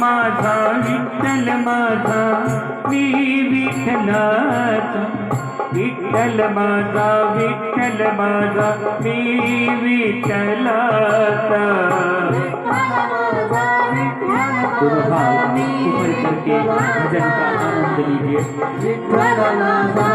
माझा विठ्ठल माझा मी विठ्ठलाचा. विठ्ठल माझा विठ्ठल माझा मी विठ्ठलाचा. दोनों ऊपर करके भजन का आनंद लीजिए विठ्ठल माझा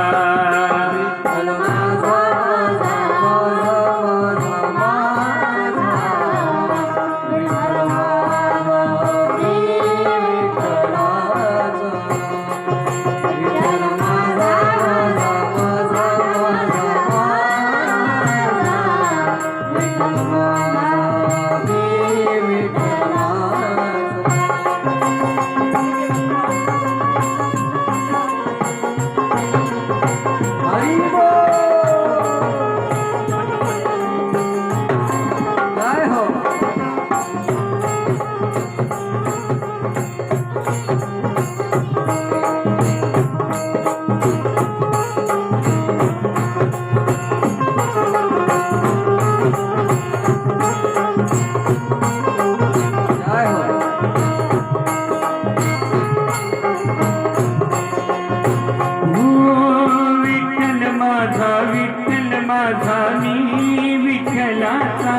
Arriba! विठ्ठलाचा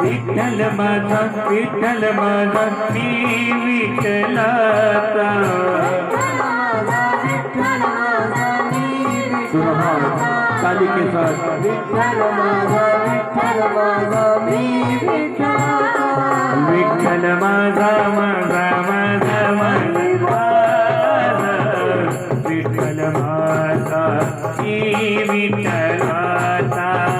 विठ्ठल माझा विठ्ठल माझा मी विठ्ठलाचा दोनों हाथ ताली के साथ विठ्ठल माझा विठ्ठल माझा मी विठ्ठलाचा विठ्ठल माझा माझा माझा माझा विठ्ठल माझा मी विठ्ठलाचा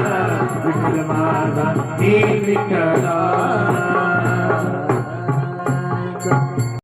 विठ्ठल माझा हे विठ्ठला